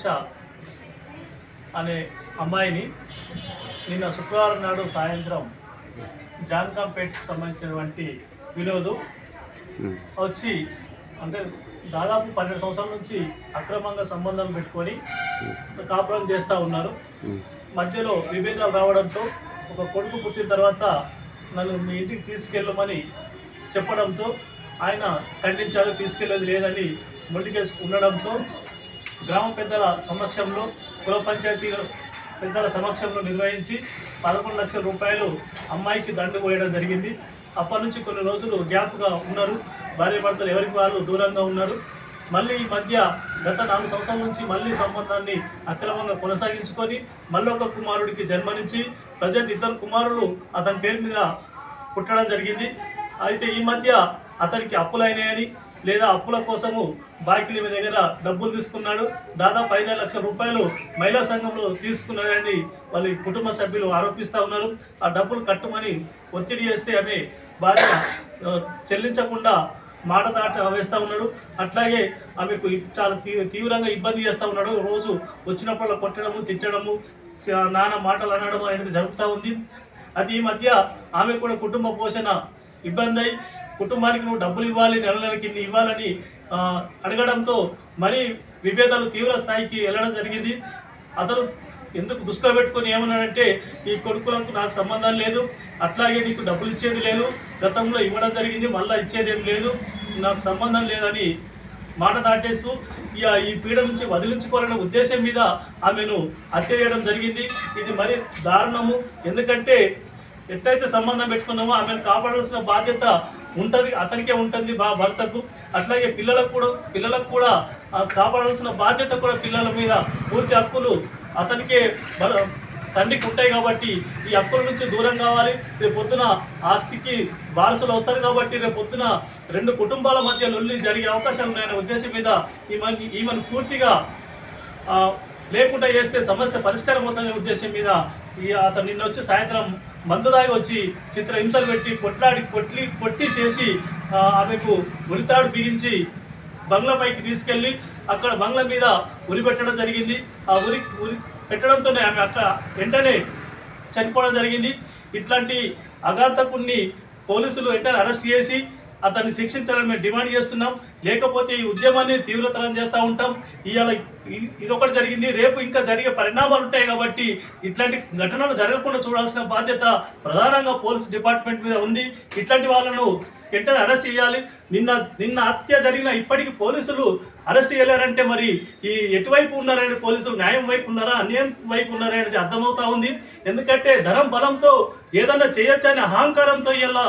ప్రత్యూష అనే అమ్మాయిని నిన్న శుక్రవారం నాడు సాయంత్రం జాన్కాంపేట్కి సంబంధించినటువంటి వినోద్ వచ్చి అంటే దాదాపు పన్నెండు సంవత్సరాల నుంచి అక్రమంగా సంబంధం పెట్టుకొని కాపురం చేస్తూ ఉన్నారు. మధ్యలో విభేదాలు రావడంతో ఒక కొడుకు పుట్టిన తర్వాత నన్ను మీ ఇంటికి తీసుకెళ్ళమని చెప్పడంతో ఆయన ఖండించాలి తీసుకెళ్ళేది లేదని మొండికేసి ఉండడంతో గ్రామ పెద్దల సమక్షంలో కుల పంచాయతీ పెద్దల సమక్షంలో నిర్వహించి పదకొండు లక్షల రూపాయలు అమ్మాయికి దండు పోయడం జరిగింది. అప్పటి నుంచి కొన్ని రోజులు గ్యాప్గా ఉన్నారు. భార్య భర్తలు ఎవరికి వాళ్ళు దూరంగా ఉన్నారు. మళ్ళీ ఈ మధ్య గత నాలుగు సంవత్సరాల నుంచి మళ్ళీ సంబంధాన్ని అక్రమంగా కొనసాగించుకొని మళ్ళొక కుమారుడికి జన్మనిచ్చి ప్రజెంట్ ఇద్దరు కుమారులు అతని పేరు మీద పుట్టడం జరిగింది. అయితే ఈ మధ్య అతనికి అప్పులైనాయని లేదా అప్పుల కోసము బాకీల మీ దగ్గర డబ్బులు తీసుకున్నాడు. దాదాపు ఐదు లక్షల రూపాయలు మహిళా సంఘంలో తీసుకున్నాడని వాళ్ళ కుటుంబ సభ్యులు ఆరోపిస్తూ ఉన్నారు. ఆ డబ్బులు కట్టమని ఒత్తిడి చేస్తే ఆమె భార్య చెల్లించకుండా మాట దాట వేస్తూ ఉన్నాడు. అట్లాగే ఆమెకు చాలా తీ- తీవ్రంగా ఇబ్బంది చేస్తూ ఉన్నాడు. రోజు వచ్చినప్పుడు కొట్టడము తిట్టడము నానా మాటలు అనడం అనేది జరుగుతూ ఉంది. అది ఈ మధ్య ఆమె కూడా కుటుంబ పోషణ ఇబ్బంది అయి కుటుంబానికి నువ్వు డబ్బులు ఇవ్వాలి నెల నెలకి ఇన్ని ఇవ్వాలని అడగడంతో మరీ విభేదాలు తీవ్ర స్థాయికి వెళ్ళడం జరిగింది. అతను ఎందుకు దృష్టిలో పెట్టుకొని ఏమన్నాడంటే ఈ కొడుకులకు నాకు సంబంధం లేదు అట్లాగే నీకు డబ్బులు ఇచ్చేది లేదు గతంలో ఇవ్వడం జరిగింది మళ్ళీ ఇచ్చేది ఏం లేదు నాకు సంబంధం లేదని మాట దాటేస్తూ ఇక ఈ పీడ నుంచి వదిలించుకోవాలనే ఉద్దేశం మీద ఆమెను హత్య చేయడం జరిగింది. ఇది మరి దారుణము. ఎందుకంటే ఎట్లయితే సంబంధం పెట్టుకున్నామో ఆమెను కాపాడాల్సిన బాధ్యత ఉంటుంది అతనికే ఉంటుంది బా భర్తకు. అట్లాగే పిల్లలకు కూడా పిల్లలకు కూడా కాపాడాల్సిన బాధ్యత కూడా పిల్లల మీద పూర్తి హక్కులు అతనికే తండ్రికి ఉంటాయి కాబట్టి ఈ హక్కుల నుంచి దూరం కావాలి. రేపు పొద్దున ఆస్తికి వారసులు వస్తారు కాబట్టి రేపు పొద్దున రెండు కుటుంబాల మధ్య లొల్లి జరిగే అవకాశాలు ఉన్నాయనే ఉద్దేశం మీద ఈమె ఈమెను పూర్తిగా లేకుండా చేస్తే సమస్య పరిష్కారం అవుతుందనే ఉద్దేశం మీద ఈ అతను నిన్న వచ్చి సాయంత్రం మందు దాగి వచ్చి చిత్ర హింసలు పెట్టి కొట్లాడి కొట్లి కొట్టి చేసి ఆమెకు ఉరితాడు బిగించి బంగ్లా పైకి తీసుకెళ్ళి అక్కడ బంగ్లా మీద ఉరి పెట్టడం జరిగింది. ఆ ఉరి ఉరి పెట్టడంతోనే ఆమె అక్కడ వెంటనే చనిపోవడం జరిగింది. ఇట్లాంటి అఘాతకుణ్ణి పోలీసులు వెంటనే అరెస్ట్ చేసి అతన్ని శిక్షించాలని మేము డిమాండ్ చేస్తున్నాం. లేకపోతే ఈ ఉద్యమాన్ని తీవ్రతరం చేస్తూ ఉంటాం. ఇవాళ ఇదొకటి జరిగింది. రేపు ఇంకా జరిగే పరిణామాలు ఉంటాయి కాబట్టి ఇట్లాంటి ఘటనలు జరగకుండా చూడాల్సిన బాధ్యత ప్రధానంగా పోలీస్ డిపార్ట్మెంట్ మీద ఉంది. ఇట్లాంటి వాళ్ళను వెంటనే అరెస్ట్ చేయాలి. నిన్న నిన్న హత్య జరిగిన ఇప్పటికీ పోలీసులు అరెస్ట్ చేయలేరంటే మరి ఈ ఎటువైపు ఉన్నారని పోలీసులు న్యాయం వైపు ఉన్నారా అన్యాయం వైపు ఉన్నారా అనేది అర్థమవుతా ఉంది. ఎందుకంటే ధనం బలంతో ఏదైనా చేయొచ్చనే అహంకారంతో ఇలా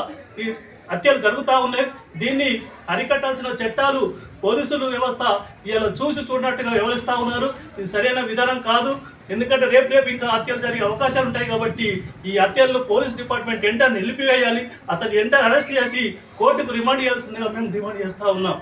హత్యలు జరుగుతూ ఉన్నాయి. దీన్ని అరికట్టాల్సిన చట్టాలు పోలీసులు వ్యవస్థ ఇలా చూసి చూడనట్టుగా వివరిస్తూ ఉన్నారు. ఇది సరైన విధానం కాదు. ఎందుకంటే రేపు రేపు ఇంకా హత్యలు జరిగే అవకాశాలు ఉంటాయి కాబట్టి ఈ హత్యలను పోలీస్ డిపార్ట్మెంట్ ఎంటర్ నిలిపివేయాలి. అతను ఎంటర్ అరెస్ట్ చేసి కోర్టుకు రిమాండ్ చేయాల్సిందిగా మేము డిమాండ్ చేస్తూ ఉన్నాం.